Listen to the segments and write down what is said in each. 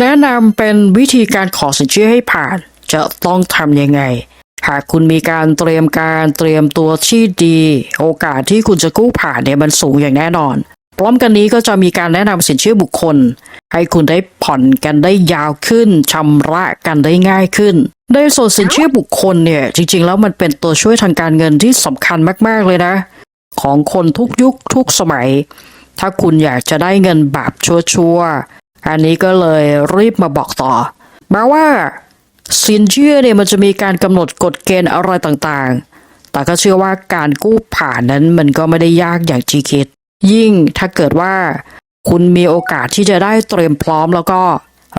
แนะนำเป็นวิธีการขอสินเชื่อให้ผ่าน จะต้องทำยังไง หากคุณมีการเตรียมการเตรียมตัวที่ดี โอกาสที่คุณจะกู้ผ่านเนี่ยมันสูงอย่างแน่นอน พร้อมกันนี้ก็จะมีการแนะนำสินเชื่อบุคคล ให้คุณได้ผ่อนกันได้ยาวขึ้นชำระกันได้ง่ายขึ้น ในส่วนสินเชื่อบุคคลเนี่ยจริง ๆ แล้วมันเป็นตัวช่วยทางการเงินที่สำคัญมาก ๆเลยนะ ของคนทุกยุคทุกสมัย ถ้าคุณอยากจะได้เงินแบบชัวร์ อันนี้ก็เลยรีบมาบอกต่อแมาว่า สินเชื่อเนี่ยมันจะมีการกำหนดกฎเกณฑ์อะไรต่างๆ แต่ก็เชื่อว่าการกู้ผ่านนั้นมันก็ไม่ได้ยากอย่างที่คิด ยิ่งถ้าเกิดว่า คุณมีโอกาสที่จะได้เตรียมพร้อมแล้วก็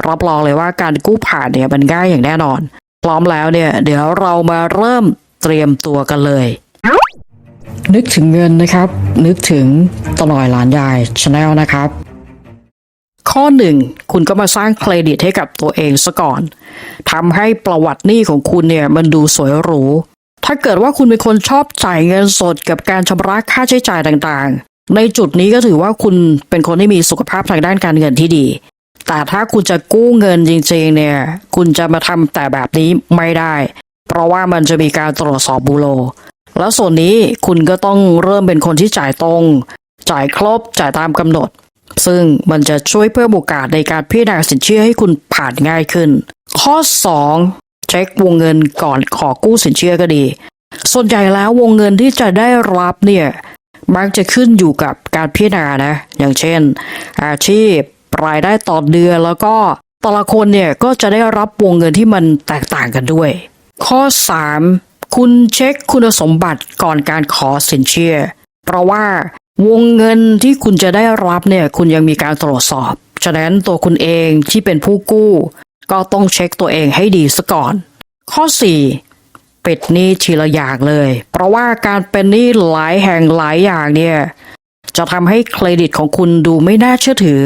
รับรองเลยว่าการกู้ผ่านเนี่ยมันง่ายอย่างแน่นอน พร้อมแล้วเนี่ย เดี๋ยวเรามาเริ่มเตรียมตัวกันเลย นึกถึงเงินนะครับ นึกถึงตะหน่อยหลานยายชาแนลนะครับ ข้อหนึ่งคุณก็มาสร้างเครดิตให้กับตัวเองซะก่อนทำให้ประวัติหนี้ของคุณเนี่ยมันดูสวยหรูถ้าเกิดว่าคุณเป็นคนชอบจ่ายเงินสดกับการชำระค่าใช้จ่ายต่างๆ ในจุดนี้ก็ถือว่าคุณเป็นคนที่มีสุขภาพทางด้านการเงินที่ดี แต่ถ้าคุณจะกู้เงินจริงๆเนี่ย คุณจะมาทำแต่แบบนี้ไม่ได้ เพราะว่ามันจะมีการตรวจสอบบูโร แล้วส่วนนี้คุณก็ต้องเริ่มเป็นคนที่จ่ายตรง จ่ายครบจ่ายตามกำหนด ซึ่งมันจะช่วยเพิ่มโอกาสในการพิจารณาสินเชื่อให้คุณผ่านง่ายขึ้น ข้อ 2 เช็ควงเงินก่อนขอกู้สินเชื่อก็ดี ส่วนใหญ่แล้ววงเงินที่จะได้รับเนี่ยมักจะขึ้นอยู่กับการพิจารณานะ อย่างเช่น อาชีพรายได้ต่อเดือนแล้วก็แต่ละคนเนี่ยก็จะได้รับวงเงินที่มันแตกต่างกันด้วย ข้อ 3 คุณเช็คคุณสมบัติก่อนการขอสินเชื่อ เพราะว่า วงเงินที่คุณจะได้รับเนี่ยคุณยังมีการตรวจสอบ ฉะนั้นตัวคุณเองที่เป็นผู้กู้ ก็ต้องเช็คตัวเองให้ดีซะก่อน ข้อ 4 ปิดหนี้ทีละอย่างเลย เพราะว่าการเป็นหนี้หลายแห่งหลายอย่างเนี่ยจะทำให้เครดิตของคุณดูไม่น่าเชื่อถือ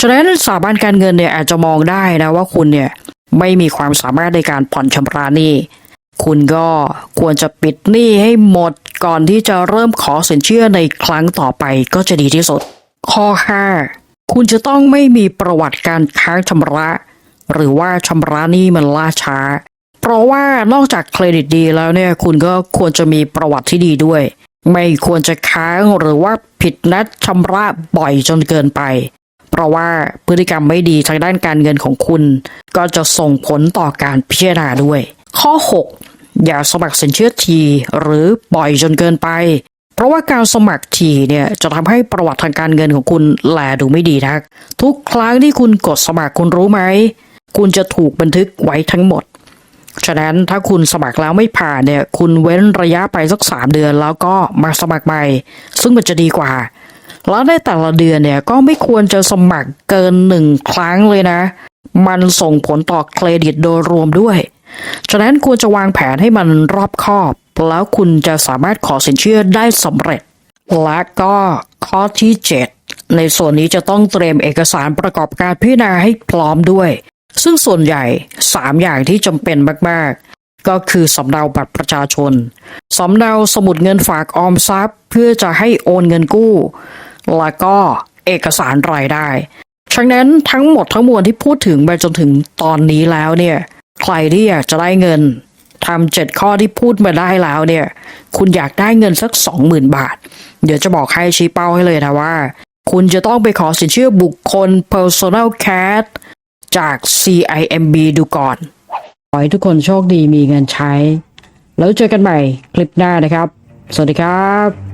ฉะนั้นสถาบันการเงินเนี่ยอาจจะมองได้นะว่าคุณเนี่ยไม่มีความสามารถในการผ่อนชำระหนี้ คุณก็ควรจะปิดหนี้ให้หมด ก่อนที่จะเริ่มขอสินเชื่อในครั้งต่อไปก็จะดีที่สุด ข้อ 5 คุณจะต้องไม่มีประวัติการค้างชำระ หรือว่าชำระหนี้มันล่าช้า เพราะว่านอกจากเครดิตดีแล้วเนี่ยคุณก็ควรจะมีประวัติที่ดีด้วย ไม่ควรจะค้างหรือว่าผิดนัดชำระบ่อยจนเกินไป เพราะว่าพฤติกรรมไม่ดีทางด้านการเงินของคุณ ก็จะส่งผลต่อการพิจารณาด้วย ข้อ 6 อย่าสมัครสินเชื่อทีหรือบ่อยจนเกินไป เพราะว่าการสมัครทีเนี่ยจะทำให้ประวัติทางการเงินของคุณแลดูไม่ดีนัก ทุกครั้งที่คุณกดสมัครคุณรู้ไหม คุณจะถูกบันทึกไว้ทั้งหมด ฉะนั้นถ้าคุณสมัครแล้วไม่ผ่านเนี่ยคุณเว้นระยะไปสักสามเดือนแล้วก็มาสมัครใหม่ ซึ่งมันจะดีกว่า แล้วในแต่ละเดือนเนี่ยก็ไม่ควรจะสมัครเกินหนึ่งครั้งเลยนะ มันส่งผลต่อเครดิตโดยรวมด้วย ฉะนั้นควรจะวางแผนให้มันรอบคอบ แล้วคุณจะสามารถขอสินเชื่อได้สำเร็จ และก็ข้อที่ 7 ในส่วนนี้จะต้องเตรียมเอกสารประกอบการพิจารณาให้พร้อมด้วย ซึ่งส่วนใหญ่ 3 อย่างที่จำเป็นมาก ๆ ก็คือสำเนาบัตรประชาชน สำเนาสมุดเงินฝากออมทรัพย์ เพื่อจะให้โอนเงินกู้ แล้วก็เอกสารรายได้ฉะนั้นทั้งหมดทั้งมวลที่พูดถึงไปจนถึงตอนนี้แล้วเนี่ย ใครที่อยากจะได้เงินทำเจ็ดข้อที่พูดมาได้แล้วเนี่ย คุณอยากได้เงินสักสองหมื่นบาท เดี๋ยวจะบอกให้ชี้เป้าให้เลยนะว่า คุณจะต้องไปขอสินเชื่อบุคคล personal cash จาก CIMB ดูก่อน ขอให้ทุกคนโชคดีมีเงินใช้ แล้วเจอกันใหม่คลิปหน้านะครับ สวัสดีครับ